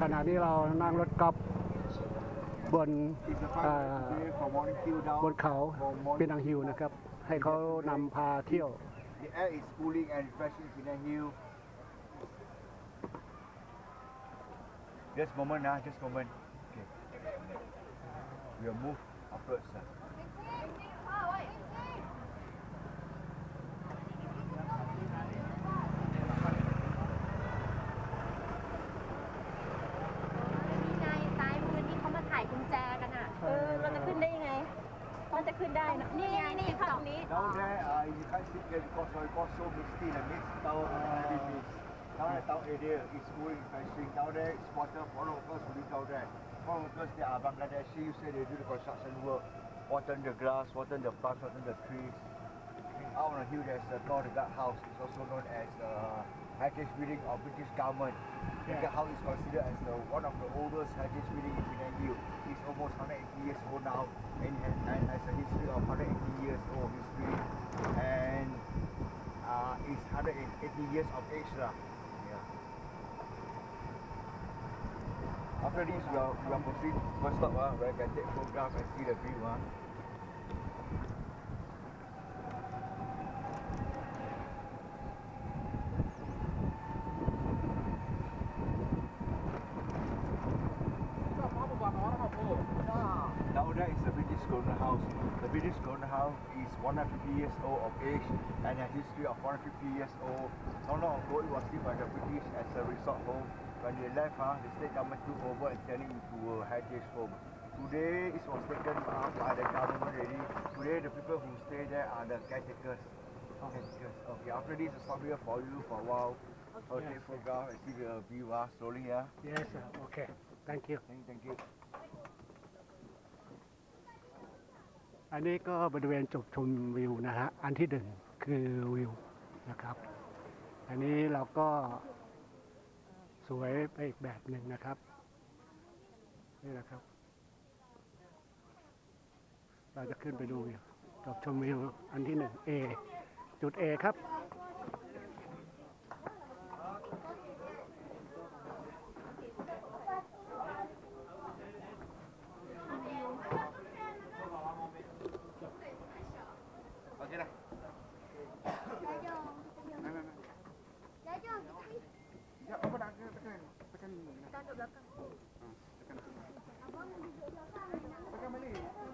ขณะนี้เรานั่งรถกอล์ฟบน It's a อ่า fine day from morning till down. บนเขา from เป็น morning. นังฮิวนะครับ ให้เขานำพาเที่ยว The air is cooling and refreshing in the hill. Just moment now, just moment. Okay. We'll move upwards. Uh. จะขึ้นได้นะนี่ไงนี่ฝั่งนี้ Down there, uh, you can't sit there because it was so misty, the mist tower and heavy mist. Down there, town area is cooling, refreshing. Down there, it's water, foreign workers who live down there. Foreign workers, they are Bangladeshi, you say they do the construction work, watering the grass, watering the plants, watering the trees. Out on the hill, there's the God House. It's also known as the heritage building of British government. The God House is considered as the, one of the oldest heritage building in Penang Hill. It's almost 180 years old now and, has- and has a history of 180 years old history. And uh, it's 180 years of age. lah. Yeah. After this, we are, we are proceed first stop, uh, where I can take photographs and see the view. Uh. Now Ah. A British colonial house. The British colonial house is 150 years old of age and a history of 150 years old. Not long ago, it was built by the British as a resort home. When they left, huh, the state government took over and turned it into a heritage home. Today, it was taken up by the government already. Today, the people who stay there are the caretakers. Okay. Caretakers. Okay, after this, I'll for you for a while. Okay, yes. photograph and see the view ah, slowly, here. Yes, sir. Okay. Thank you. Thank, thank you. อันนี้ก็บริเวณจุดชมวิวนะฮะ อันที่หนึ่งคือวิวนะครับ อันนี้เราก็สวยไปอีกแบบหนึ่งนะครับ นี่แหละครับ เราจะขึ้นไปดูจุดชมวิวอันที่หนึ่ง A จุด A ครับ Mira. Yayo. Yayo. Ya, apa nak tekan? Tekan. Tekan belakang. Tekan. Abang duduk belakang. Ha, tekan balik.